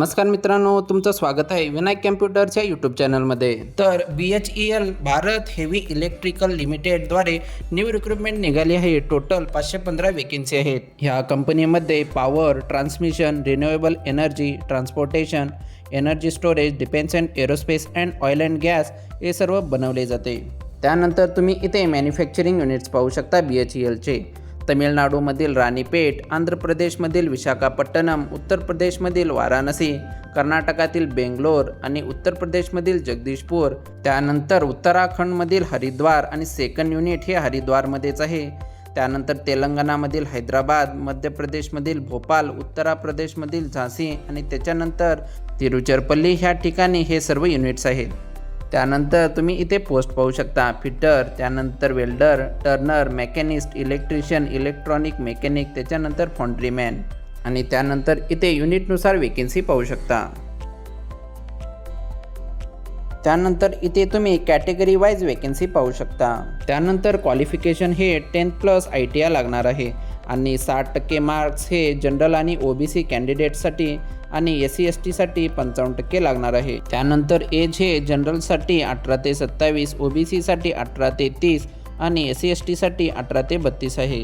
नमस्कार मित्रांनो तुमचं स्वागत आहे विनायक कॅम्प्युटरच्या यूट्यूब चॅनलमध्ये. तर B H E L Bharat heavy electrical लिमिटेडद्वारे न्यू रिक्रुटमेंट निघाली आहे. टोटल पाचशे पंधरा वेकेन्सी आहेत. ह्या कंपनीमध्ये power transmission renewable energy transportation energy storage defence and aerospace and oil and gas हे सर्व बनवले जाते. त्यानंतर तुम्ही इथे मॅन्युफॅक्चरिंग युनिट्स पाहू शकता बी एच ई एलचे तमिळनाडूमधील राणीपेठ आंध्र प्रदेशमधील विशाखापट्टणम उत्तर प्रदेशमधील वाराणसी कर्नाटकातील बेंगलोर आणि उत्तर प्रदेशमधील जगदीशपूर त्यानंतर उत्तराखंडमधील हरिद्वार आणि सेकंड युनिट हे हरिद्वारमध्येच आहे. त्यानंतर तेलंगणामधील हैदराबाद मध्य प्रदेशमधील भोपाल उत्तर प्रदेशमधील झांसी आणि त्याच्यानंतर तिरुचरपल्ली ह्या ठिकाणी हे सर्व युनिट्स आहेत. त्यानंतर तुम्ही इथे पोस्ट पाहू शकता. फिटर त्यानंतर welder turner machinist electrician electronic mechanic त्याच्यानंतर फॉन्ड्रीमॅन आणि त्यानंतर इथे युनिटनुसार वेकेन्सी पाहू शकता. त्यानंतर इथे तुम्ही कॅटेगरी वाईज वेकेन्सी पाहू शकता. त्यानंतर क्वालिफिकेशन हे tenth plus I T I लागणार आहे. आणि साठ टक्के मार्क्स हे जनरल आणि ओ बी सी कॅन्डिडेटसाठी आणि एस सी एस टीसाठी पंचावन्न टक्के लागणार आहे. त्यानंतर एज हे जनरलसाठी अठरा ते सत्तावीस ओ बी सीसाठी अठरा ते तीस आणि एस सी एस टीसाठी अठरा ते बत्तीस आहे.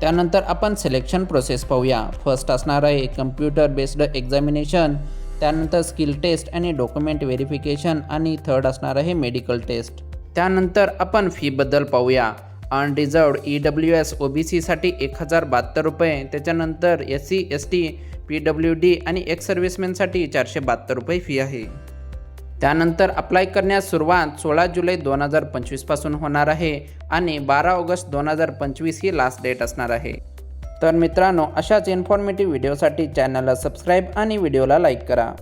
त्यानंतर आपण सिलेक्शन प्रोसेस पाहूया. फर्स्ट असणार आहे कम्प्युटर बेस्ड एक्झामिनेशन त्यानंतर स्किल टेस्ट आणि डॉक्युमेंट व्हेरिफिकेशन आणि थर्ड असणार आहे मेडिकल टेस्ट त्यानंतर आपण फीबद्दल पाहूया. Unreserved E W S O B सीसाठी एक हजार बहात्तर रुपये. त्याच्यानंतर S C S T P W D आणि एक्स सर्व्हिसमॅनसाठी चारशे बहात्तर रुपये फी आहे. त्यानंतर अप्लाय करण्यास सुरुवात सोळा जुलै दोन हजार पंचवीसपासून होणार आहे आणि बारा ऑगस्ट दोन हजार पंचवीस ही लास्ट डेट असणार आहे. तर मित्रांनो अशाच इन्फॉर्मेटिव्ह व्हिडिओसाठी चॅनलला सबस्क्राईब आणि व्हिडिओला लाईक करा.